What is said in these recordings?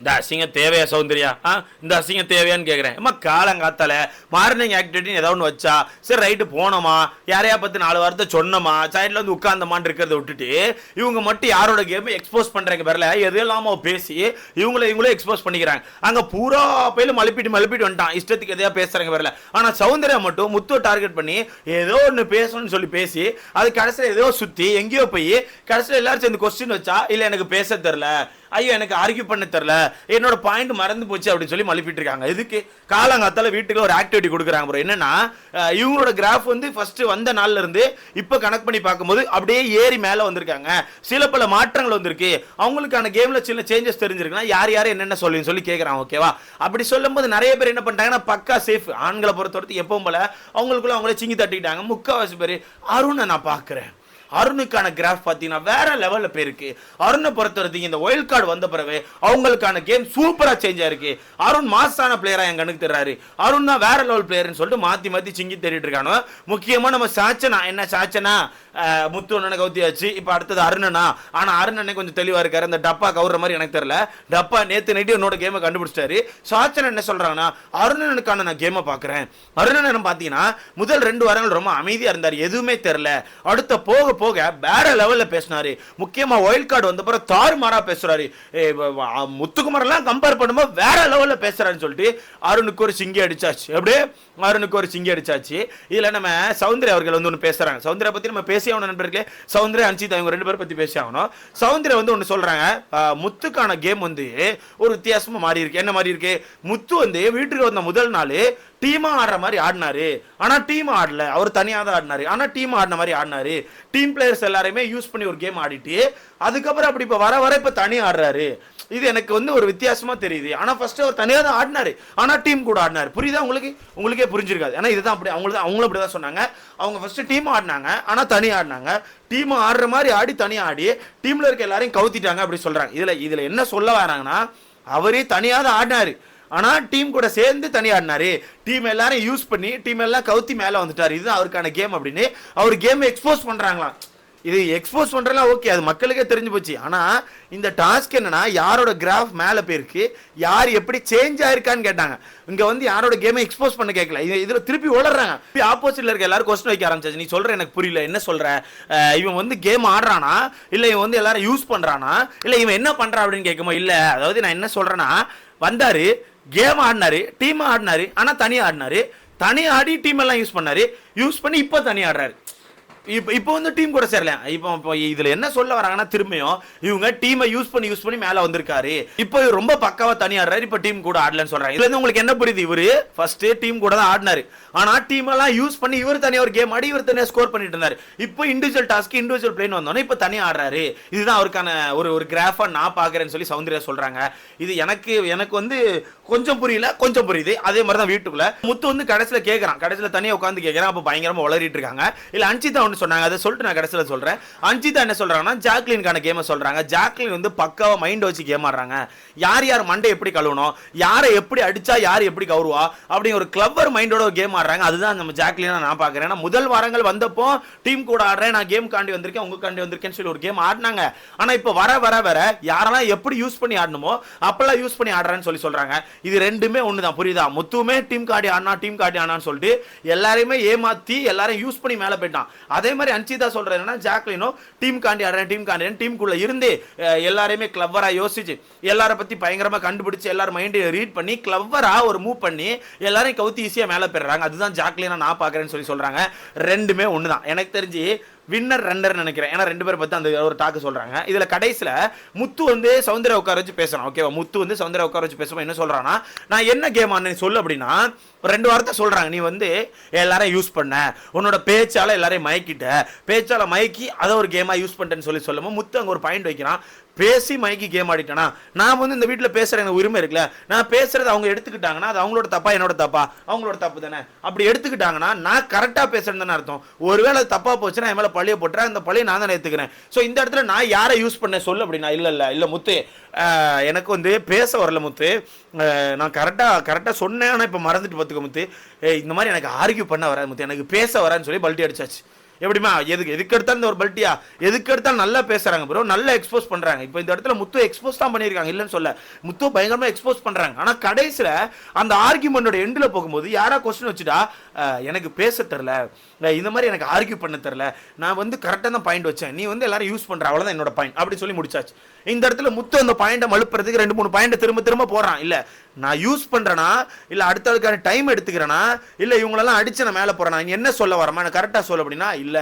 இந்த அசிங்கம் தேவையா சௌந்தர்யா? ஆ? இந்த அசிங்கம் தேவையான்னு கேட்குறேன் அம்மா காலங்காத்தால மார்னிங் ஆக்டிவிட்டின்னு ஏதாவது ஒன்று வச்சா சரி ரைட்டு போனோமா? யாரையா பற்றி நாலு வாரத்தை சொன்னோமா? சைடில் வந்து உட்காந்தமான்னு இருக்கிறத விட்டுட்டு இவங்க மட்டும் யாரோட கேம் எக்ஸ்போஸ் பண்ணுறாங்க பேரில். எது இல்லாமல் பேசி இவங்கள இவங்களே எக்ஸ்போஸ் பண்ணிக்கிறாங்க. அங்கே பூரா பயிலும் மழுப்பிட்டு மழுப்பிட்டு வந்துட்டான். இஷ்டத்துக்கு எதையா பேசுகிறாங்க பேரில். ஆனால் சௌந்தர்யா மட்டும் முத்துவை டார்கெட் பண்ணி ஏதோ ஒன்று பேசணும்னு சொல்லி பேசி அது கடைசியில் ஏதோ சுற்றி எங்கேயோ போய் கடைசியில் எல்லாரும் சேர்ந்து கொஸ்டின் வச்சா இல்லை எனக்கு பேச தெரில ஐயோ எனக்கு ஆர்கியூ பண்ண தெரில என்னோட பாயிண்ட் மறந்து போச்சு அப்படின்னு சொல்லி மழுப்பிட்டு இருக்காங்க இதுக்கு காலங்காத்தால வீட்டுக்கு ஒரு ஆக்டிவிட்டி கொடுக்குறாங்க ப்ரோ என்னன்னா இவங்களோட கிராஃப் வந்து ஃபர்ஸ்ட் வந்த நாள்ல இருந்து இப்போ கனெக்ட் பண்ணி பார்க்கும்போது அப்படியே ஏறி மேலே வந்திருக்காங்க. சில பல மாற்றங்கள் வந்திருக்கு. அவங்களுக்கான கேம்ல சின்ன சேஞ்சஸ் தெரிஞ்சிருக்குன்னா யார் யார் என்னென்ன சொல்லி சொல்லி கேட்குறாங்க ஓகேவா அப்படி சொல்லும்போது நிறைய பேர் என்ன பண்ணிட்டாங்கன்னா பக்கா சேஃப் ஆண்களை பொறுத்தவரைக்கும் எப்பவும் போல அவங்களுக்குள்ள அவங்களே சிங்கி தட்டிக்கிட்டாங்க. முக்கால்வாசி பேர் அருணை நான் பார்க்குறேன். அருணுக்கான கிராஃப் பார்த்தீங்கன்னா வேற லெவலில் போயிருக்கு. அருணை பொறுத்த வரைக்கும் இந்த ஒயில் கார்டு வந்த பிறகு அவங்களுக்கான கேம் சூப்பராக சேஞ்ச் ஆயிருக்கு. அருண் மாசான பிளேயராக என் கணக்கு தர்றாரு. அருண் தான் வேற லெவல் பிளேயர்னு சொல்லிட்டு மாற்றி மாற்றி சிங்கி தேடிட்டு இருக்கானோ. முக்கியமாக நம்ம சாச்சனா என்ன சாச்சனா? முத்து அண்ணனை கவுத்தியாச்சு. இப்போ அடுத்தது அருணனா. ஆனால் அருணனே கொஞ்சம் தெளிவாக இருக்காரு. அந்த டப்பா கவுற மாதிரி எனக்கு தெரியல. டப்பா நேற்று நைட்டு என்னோட கேமை கண்டுபிடிச்சிட்டாரு. சாச்சன் என்ன சொல்கிறாங்கன்னா அருணனுக்கான நான் கேமை பார்க்குறேன் அருணன் பார்த்தீங்கன்னா முதல் ரெண்டு வாரங்கள் ரொம்ப அமைதியாக இருந்தார். எதுவுமே தெரில அடுத்த போக போக வேற லெவலில் பேசினாரு. முக்கியமா ஒயில் கார்டு வந்த பிறகு தாறுமாறா பேசுறாரு. ஏ, கம்பேர் பண்ணும்போது வேற லெவலில் பேசுகிறாருன்னு சொல்லிட்டு அருணுக்கு ஒரு சிங்கி அடிச்சாச்சு. அப்படியே அருணுக்கு ஒரு சிங்கி அடிச்சாச்சு. இதில் நம்ம சௌந்தர்யா அவர்கள் வந்து ஒன்று பேசுறாங்க. சௌந்தர்யா பத்தி நம்ம பேசி ஆகணும் நண்பர்களே. சௌந்தர்யா அன்சிதா இவங்க ரெண்டு பேரும் பற்றி பேசி ஆகணும். சௌந்தர்யா வந்து ஒன்று சொல்றாங்க. முத்துக்கான கேம் வந்து ஒரு வித்தியாசமாக மாறி இருக்கு என்ன மாதிரி இருக்கு முத்து வந்து வீட்டுக்கு வந்த முதல் நாள் டீமா ஆடுற மாதிரி ஆடினாரு. ஆனா டீம் ஆடல. அவர் தனியாக தான் ஆடினாரு. ஆனா டீம் ஆடின மாதிரி ஆடினாரு. டீம் பிளேயர்ஸ் எல்லாரையுமே யூஸ் பண்ணி ஒரு கேம் ஆடிட்டு அதுக்கப்புறம் அப்படி இப்போ வர வர இப்போ தனி ஆடுறாரு. இது எனக்கு வந்து ஒரு வித்தியாசமா தெரியுது. ஆனா ஃபர்ஸ்ட் அவர் தனியாக தான் ஆடினாரு. ஆனா டீம் கூட ஆடினாரு. புரியுதா உங்களுக்கு? உங்களுக்கே புரிஞ்சிருக்காது. ஏன்னா இதுதான் அப்படி அவங்களுக்கு அவங்களும் அப்படி தான் சொன்னாங்க. அவங்க ஃபர்ஸ்ட் டீம் ஆடினாங்க. ஆனா தனி ஆடினாங்க. டீம் ஆடுற மாதிரி ஆடி தனியாக ஆடி டீம்ல இருக்க எல்லாரையும் கவுத்திட்டாங்க அப்படி சொல்றாங்க. இதுல இதுல என்ன சொல்ல வராங்கன்னா அவரே தனியாக தான் ஆடினாரு. ஆனால் டீம் கூட சேர்ந்து தனியாடினாரு. டீம் எல்லாரும் யூஸ் பண்ணி டீம் எல்லாம் கவுத்தி மேலே வந்துட்டார். இதுதான் அவருக்கான கேம் அப்படின்னு அவர் கேம் எக்ஸ்போஸ் பண்ணுறாங்களாம் இது எக்ஸ்போஸ் பண்ணுறலாம் ஓகே அது மக்களுக்கே தெரிஞ்சு போச்சு. ஆனால் இந்த டாஸ்க் என்னன்னா யாரோட கிராஃப் மேலே போயிருக்கு யார் எப்படி சேஞ்ச் ஆயிருக்கான்னு கேட்டாங்க. இங்கே வந்து யாரோட கேமை எக்ஸ்போஸ் பண்ண கேட்கல. இது இதில் திருப்பி உளறாங்க ஆப்போசிட்ல இருக்க எல்லாரும் கொஸ்டின் வைக்க ஆரம்பிச்சாச்சு. நீ சொல்கிற எனக்கு புரியல என்ன சொல்கிற இவன் வந்து கேம் ஆடுறானா? இல்லை இவன் வந்து எல்லாரும் யூஸ் பண்ணுறானா இல்லை இவன் என்ன பண்ணுறான் அப்படின்னு கேட்கும்போது இல்லை அதாவது நான் என்ன சொல்கிறேன்னா வந்தாரு கேம் ஆடினாரு டீம் ஆடினாரு ஆனால் தனியாக ஆடினாரு. தனியாக ஆடி டீம் எல்லாம் யூஸ் பண்ணாரு. யூஸ் பண்ணி இப்போ தனியாக ஆடுறாரு. இப்போ இப்போ வந்து டீம் கூட சேரல. இப்போ இப்போ இதுல என்ன சொல்ல வராங்கன்னா திரும்பியும் இவங்க டீமை யூஸ் பண்ணி யூஸ் பண்ணி மேல வந்திருக்காரு. இப்போ இவர் ரொம்ப பக்காவா தனி ஆடுறாரு. இப்போ டீம் கூட ஆடலன்னு சொல்றாங்க இதுல இருந்து உங்களுக்கு என்ன புரியுது? இவரு ஃபர்ஸ்ட் டீம் கூட தான் ஆடினாரு. ஆனா டீம் எல்லாம் யூஸ் பண்ணி இவர் தனியா ஒரு கேம் ஆடி இவர் தனியா ஸ்கோர் பண்ணிட்டு இருந்தாரு. இப்போ இண்டிவிஜுவல் டாஸ்க் இண்டிவிஜுவல் பிளேன் வந்தோன்னே இப்போ தனியா ஆடுறாரு. இதுதான் அவருக்கான ஒரு ஒரு கிராஃபா நான் பாக்குறேன்னு சொல்லி சௌந்தர்யா சொல்றாங்க. இது எனக்கு எனக்கு வந்து கொஞ்சம் புரியல. கொஞ்சம் புரியுது. அதே மாதிரி தான் வீட்டுக்குள்ள. முத்து வந்து கடைசியில கேட்குறான் கடைசியில தனியா உட்காந்து கேட்குறான் அப்போ பயங்கரமா வளரிட்டு இருக்காங்க. இல்ல அன்சிதா ஒன்று சொன்னாங்க. அதை சொல்லிட்டு நான் கடைசியில் சொல்றேன். அஞ்சிதா என்ன சொல்கிறாங்கன்னா ஜாக்லினுக்கான கேமை சொல்றாங்க. ஜாக்லின் வந்து பக்காவா மைண்ட் வச்சு கேம் ஆடுறாங்க. யார் யார் மண்டை எப்படி கழுவணும்? யாரை எப்படி அடிச்சா யார் எப்படி கவுருவா? அப்படிங்கிற ஒரு கிளவர் மைண்டோட கேம் ஆடுறாங்க. அதுதான் நம்ம ஜாக்லினாக நான் பார்க்குறேன். ஏன்னா முதல் வாரங்கள் வந்தப்போ டீம் கூட ஆடுறேன். நான் கேம் காண்டி வந்திருக்கேன் உங்க காண்டி வந்திருக்கேன்னு சொல்லி ஒரு கேம் ஆடினாங்க. ஆனா இப்போ வர வர வர யாரெல்லாம் எப்படி யூஸ் பண்ணி ஆடணுமோ அப்பெல்லாம் யூஸ் பண்ணி ஆடுறேன்னு சொல்லி சொல்றாங்க. இது ரெண்டுமே ஒண்ணுதான். புரியுதா? முத்துவுமே டீம் காடி ஆடினா டீம் காடி ஆனான்னு சொல்லிட்டு எல்லாரையுமே ஏமாத்தி எல்லாரையும் யூஸ் பண்ணி மேல போயிட்டான். அதே மாதிரி அன்சிதா சொல்றது என்னன்னா ஜாக்லினோ டீம் காண்டி ஆடுறேன் டீம் காண்டி டீமுக்குள்ள இருந்து அஹ், எல்லாரையுமே கிளவரா யோசிச்சு எல்லாரை பத்தி பயங்கரமா கண்டுபிடிச்சு எல்லாரும் மைண்ட் ரீட் பண்ணி கிளவரா ஒரு மூவ் பண்ணி எல்லாரையும் கவுத்தி ஈஸியா மேல பெறாங்க அதுதான் ஜாக்லினா நான் பாக்குறேன்னு சொல்லி சொல்றாங்க. ரெண்டுமே ஒண்ணுதான். எனக்கு தெரிஞ்சு வின்னர் ரன்னர் நினைக்கிறேன். ஏன்னா ரெண்டு பேரை பத்தி அந்த ஒரு டாக்கு சொல்றாங்க. இதுல கடைசியில முத்து வந்து சௌந்தர்யா உட்கார வச்சு பேசுறான் ஓகேவா முத்து வந்து சௌந்தர்யா உட்கார வச்சு பேசுவோம் என்ன சொல்கிறான்னா நான் என்ன கேம் ஆனேன் சொல்லு அப்படின்னா ரெண்டு வார்த்தை சொல்றாங்க. நீ வந்து எல்லாரையும் யூஸ் பண்ண. உன்னோட பேச்சால எல்லாரையும் மயக்கிட்ட. பேச்சால மயக்கி அதை ஒரு கேமா யூஸ் பண்ணிட்டேன்னு சொல்லி சொல்லும்போது முத்து அங்க ஒரு பாயிண்ட் வைக்கிறான். பேசி மயக்கி கேம் ஆடிட்டேனா? நான் வந்து இந்த வீட்டில் பேசுகிற எனக்கு உரிமை இருக்குல்ல. நான் பேசுறது அவங்க எடுத்துக்கிட்டாங்கன்னா அது அவங்களோட தப்பா என்னோட தப்பா? அவங்களோட தப்பு தானே. அப்படி எடுத்துக்கிட்டாங்கன்னா நான் கரெக்டாக பேசுறேன்னு தானே அர்த்தம். ஒருவேளை அது தப்பா போச்சுன்னா என் மேலே பழிய போட்டுறேன் அந்த பழியை நான் தானே எடுத்துக்கிறேன் ஸோ இந்த இடத்துல நான் யாரை யூஸ் பண்ண சொல்லு அப்படின்னா இல்லை இல்லை இல்லை முத்து. எனக்கு வந்து பேச வரல முத்து. நான் கரெக்டாக கரெக்டாக சொன்னேன் ஆனால் இப்போ மறந்துட்டு பார்த்துக்க முத்து. இந்த மாதிரி எனக்கு ஆர்கியூ பண்ண வராது முத்து. எனக்கு பேச வரான்னு சொல்லி பல்ட்டி அடிச்சாச்சு. எப்படிமா எதுக்கு எதுக்கு எடுத்தாலும் இந்த ஒரு பல்ட்டியா? எதுக்கு எடுத்தாலும் நல்லா பேசுறாங்க ப்ரோ நல்லா எக்ஸ்போஸ் பண்றாங்க. இப்போ இந்த இடத்துல முத்து எக்ஸ்போஸ் தான் பண்ணியிருக்காங்க. இல்லைன்னு சொல்ல. முத்து பயங்கரமா எக்ஸ்போஸ் பண்றாங்க. ஆனா கடைசியில அந்த ஆர்குமெண்டோட எண்டில் போகும்போது யாரா கொஸ்டின் வச்சுட்டா எனக்கு பேச தெரில இந்த மாதிரி எனக்கு ஆர்கியூ பண்ண தெரில நான் வந்து கரெக்டாக தான் பாயிண்ட் வச்சேன். நீ வந்து எல்லாரும் யூஸ் பண்ற. அவ்வளோதான் என்னோட பாயிண்ட் அப்படி சொல்லி முடிச்சாச்சு. இந்த இடத்துல முத்து அந்த பாயிண்ட்டை மழுப்புறதுக்கு ரெண்டு மூணு பாயிண்ட் திரும்ப திரும்ப போறான் இல்ல நான் யூஸ் பண்றேனா? இல்ல அடுத்த டைம் எடுத்துக்கிறேனா? இல்ல இவங்களெல்லாம் அடிச்சு நான் மேலே போறேனா? என்ன சொல்ல வரமா? நான் கரெக்டாக சொல்ல அப்படின்னா இல்ல.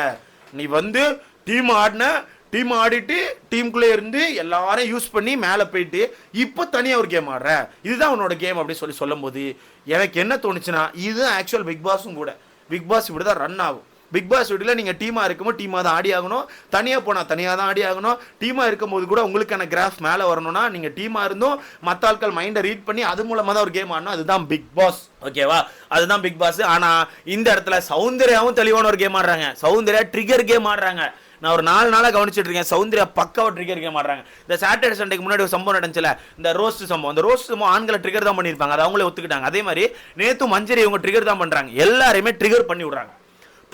நீ வந்து டீம் ஆடின டீம் ஆடிட்டு டீமுக்குள்ளே இருந்து எல்லாரையும் யூஸ் பண்ணி மேலே போயிட்டு இப்போ தனியாக ஒரு கேம் ஆடுற. இதுதான் உன்னோட கேம் அப்படின்னு சொல்லி சொல்லும்போது எனக்கு என்ன தோணுச்சுன்னா இதுதான் ஆக்சுவல் பிக் பாஸும் கூட. பிக் பாஸ் இப்படி தான் ரன் ஆகும். பிக் பாஸ் வீட்டில் நீங்கள் டீமாக இருக்கும்போது டீமாக தான் ஆடி ஆகணும். தனியாக போனால் தனியாக தான் ஆடி ஆகணும். டீமாக இருக்கும்போது கூட உங்களுக்கான கிராஃப் மேலே வரணும்னா நீங்கள் டீமாக இருந்தும் மற்ற ஆட்கள் மைண்டை ரீட் பண்ணி அது மூலமாக தான் ஒரு கேம் ஆடணும். அதுதான் பிக் பாஸ் ஓகேவா அதுதான் பிக் பாஸ் ஆனால் இந்த இடத்துல சௌந்தர்யாவும் தெளிவான ஒரு கேம் ஆடுறாங்க. சௌந்தர்யா ட்ரிகர் கேம் ஆடுறாங்க. நான் ஒரு நாலு நாளாக கவனிச்சுட்டு இருக்கேன். சௌந்தர்யா பக்காவை ட்ரிகர் கேம் ஆடுறாங்க. இந்த சாட்டர்டே சண்டேக்கு முன்னாடி ஒரு சம்பவம் நடந்துச்சுல? இந்த ரோஸ்ட் சம்பவம். அந்த ரோஸ்ட் சம்பவம் ஆண்களை ட்ரிகர் தான் பண்ணியிருப்பாங்க. அதை அவங்களே ஒத்துக்கிட்டாங்க. அதே மாதிரி நேத்து மஞ்சரி இவங்க ட்ரிகர் தான் பண்ணுறாங்க எல்லாரையுமே ட்ரிகர் பண்ணி விடுறாங்க.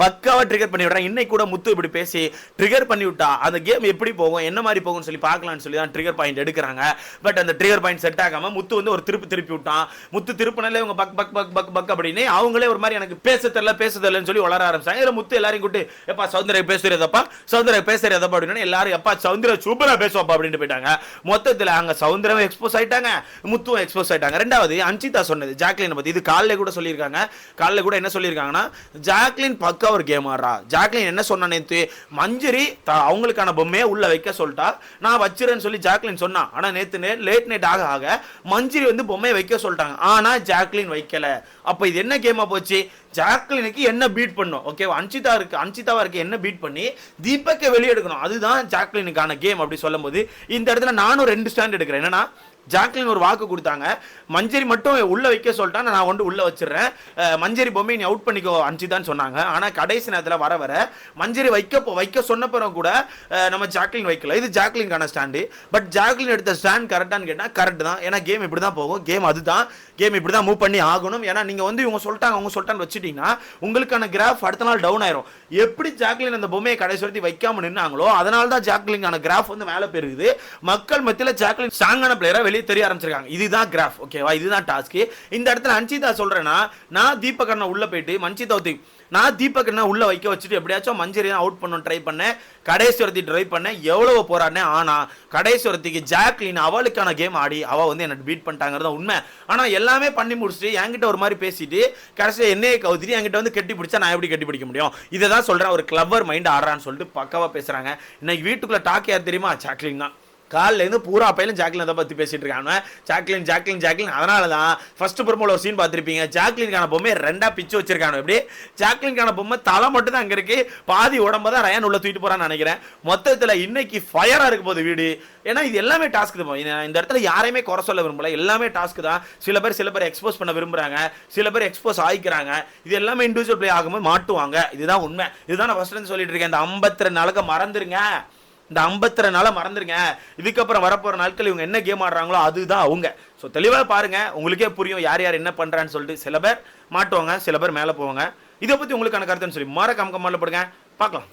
பக்காவா ட்ரிகர் பண்ணி விடுறாங்க. இன்னைக்கு கூட முத்து இப்படி பேசி ட்ரிகர் பண்ணி விட்டா அந்த கேம் எப்படி போகும் என்ன மாதிரி போகும்னு சொல்லி பார்க்கலாம்னு சொல்லி தான் ட்ரிகர் பாயிண்ட் எடுக்கிறாங்க. பட் அந்த ட்ரிகர் பாயிண்ட் செட் ஆகாம முத்து வந்து ஒரு திருப்பி திருப்பி விட்டான். முத்து திருப்பினாலே இவங்க பக் பக் பக் பக் பக் அப்படின்னு அவங்களே ஒரு மாதிரி எனக்கு பேச தெரியல பேச தெரியலன்னு சொல்லி வளர ஆரம்பிச்சாங்க. இதுல முத்து எல்லாரையும் கூட்டு எப்பா சௌந்தர்யா பேசுறதப்பா சௌந்தர்யா பேசுறதப்பா அப்படின்னு எல்லாரும் எப்பா சௌந்தர்யா சூப்பரா பேசுவாப்பா அப்படின்ட்டு போயிட்டாங்க. மொத்தத்துல அங்க சௌந்தரம் எக்ஸ்போஸ் ஆயிட்டாங்க முத்துவும் எக்ஸ்போஸ் ஆயிட்டாங்க. ரெண்டாவது அஞ்சிதா சொன்னது ஜாக்லின் பத்தி. இது காலையில கூட சொல்லியிருக்காங்க. காலைல கூட என்ன சொல்லியிருக்காங்கன்னா ஜாக்லின் பக்கா ஒரு கேம் ஆடுறா. ஜாக்லின் என்ன சொன்ன நேற்று மஞ்சுரி த- அவங்களுக்கான பொம்மையை உள்ள வைக்க சொல்லிட்டா. நான் வச்சிருன்னு சொல்லி ஜாக்லின் சொன்னான் ஆனால் நேற்று நேத்து லேட் நைட் ஆக ஆக மஞ்சுரி வந்து பொம்மையை வைக்க சொல்லிட்டாங்க. ஆனால் ஜாக்லின் வைக்கல. அப்போ இது என்ன கேமாக போச்சு? ஜாக்லினுக்கு என்ன பீட் பண்ணும்? ஓகே அன்சிதா இருக்கு அன்சிதாவா இருக்கு என்ன பீட் பண்ணி? தீபக்கை வெளியே எடுக்கணும் அதுதான் ஜாக்லினுக்கான கேம் அப்படி சொல்லும்போது இந்த இடத்துல நானும் ரெண்டு ஸ்டாண்ட் எடுக்கிறேன். என்னன்னா ஜாக்லின் ஒரு வாக்கு கொடுத்தாங்க. மஞ்சரி மட்டும் உள்ள வைக்க சொல்லிட்டா நான் கொண்டு உள்ள வச்சிடுறேன். மஞ்சரி பொம்மை நீ அவுட் பண்ணிக்கோ அஞ்சுதான் சொன்னாங்க. ஆனால் கடைசி நேரத்தில் வர வர மஞ்சரி வைக்க வைக்க சொன்ன பிறகு கூட நம்ம ஜாக்லின் வைக்கல. இது ஜாக்லின்கான ஸ்டாண்டு பட் ஜாக்லின் எடுத்த ஸ்டாண்ட் கரெக்டானு கேட்டால் கரெக்ட் தான். ஏன்னா கேம் இப்படி தான் போகும். கேம் அதுதான். கேம் இப்படி தான் மூவ் பண்ணி ஆகணும். ஏன்னா நீங்கள் வந்து இவங்க சொல்லிட்டாங்க அவங்க சொல்லிட்டான்னு வச்சுட்டிங்கன்னா உங்களுக்கான கிராஃப் அடுத்த நாள் டவுன் ஆயிரும். எப்படி ஜாக்லின் அந்த பொம்மையை கடைசி வரைக்கும் வைக்காம நின்னாங்களோ அதனால தான் ஜாக்லின்கான கிராஃப் வந்து மேலே பெருகுது. மக்கள் மத்தியில் ஜாக்லின் ஸ்ட்ராங்கான பிளேயராக வெளியே தெரிய ஆரம்பிச்சிருக்காங்க. இதுதான் கிராஃப் ஓகேவா இதுதான் டாஸ்க் இந்த இடத்துல அன்சிதா சொல்றேன்னா நான் தீபக் அண்ணா உள்ள போயிட்டு மன்சிதா ஒத்தி நான் தீபக் அண்ணா உள்ள வைக்க வச்சுட்டு எப்படியாச்சும் மஞ்சரி அவுட் பண்ண ட்ரை பண்ணேன். கடைசுவரத்தி ட்ரை பண்ணேன். எவ்வளவு போராடினேன்? ஆனா கடைசுவரத்திக்கு ஜாக்லின் அவளுக்கான கேம் ஆடி அவ வந்து என்னை பீட் பண்ணிட்டாங்கிறது தான் உண்மை. ஆனால் எல்லாமே பண்ணி முடிச்சுட்டு என்கிட்ட ஒரு மாதிரி பேசிட்டு கடைசியில் என்னையே கவுத்திட்டு என்கிட்ட வந்து கட்டி பிடிச்சா நான் எப்படி கட்டி பிடிக்க முடியும்? இதை தான் சொல்கிறேன் ஒரு கிளவர் மைண்ட் ஆடுறான்னு சொல்லிட்டு பக்கவாக பேசுறாங்க. இன்னைக்கு வீட்டுக்குள்ள டாக் யார் தெரியுமா? ஜாக்லின் தான். காலிலேருந்து பூரா பையலும் ஜாக்லின் தான் பற்றி பேசிட்டு இருக்காங்க. ஜாக்லின் ஜாக்லின் ஜாக்லின். அதனால தான் ஃபர்ஸ்ட் பொறுமையில் ஒரு சீன் பார்த்துருப்பீங்க. ஜாக்லின்கான பொம்மை ரெண்டாக பிச்சு வச்சிருக்காங்க. எப்படி? ஜாக்லின்கான பொம்மை தலை மட்டும் தான் அங்கே இருக்கு. பாதி உடம்ப தான் ரயான் உள்ள தூக்கிட்டு போகிறான்னு நினைக்கிறேன். மொத்தத்தில் இன்னைக்கு ஃபயராக இருக்க போகுது வீடு. ஏன்னா இது எல்லாமே டாஸ்க் தான். இந்த- இடத்துல யாரையுமே குறை சொல்ல விரும்பல. எல்லாமே டாஸ்க் தான். சில பேர் சில பேர் எக்ஸ்போஸ் பண்ண விரும்புறாங்க. சில பேர் எக்ஸ்போஸ் ஆகிக்கிறாங்க இது எல்லாமே இண்டிவிஜுவல் பிளே ஆகும்போது மாட்டுவாங்க. இதுதான் உண்மை. இதுதான் நான் ஃபர்ஸ்ட் சொல்லிட்டு இருக்கேன். இந்த ஐம்பத்தி ரெண்டு நாளுக்கு மறந்துருங்க. இந்த ஐம்பத்தி நாளாக மறந்துருங்க. இதுக்கப்புறம் வரப்போகிற நாட்கள் இவங்க என்ன கேம் ஆடுறாங்களோ அதுதான் அவங்க. ஸோ தெளிவாக பாருங்கள் உங்களுக்கே புரியும் யார் யார் என்ன பண்ணுறான்னு சொல்லிட்டு. சில பேர் மாட்டுவாங்க சில பேர் மேலே போவாங்க. இதை பற்றி உங்களுக்கான கருத்துன்னு சொல்லி மறக்காம கமெண்ட்ல போடுங்க. பார்க்கலாம்.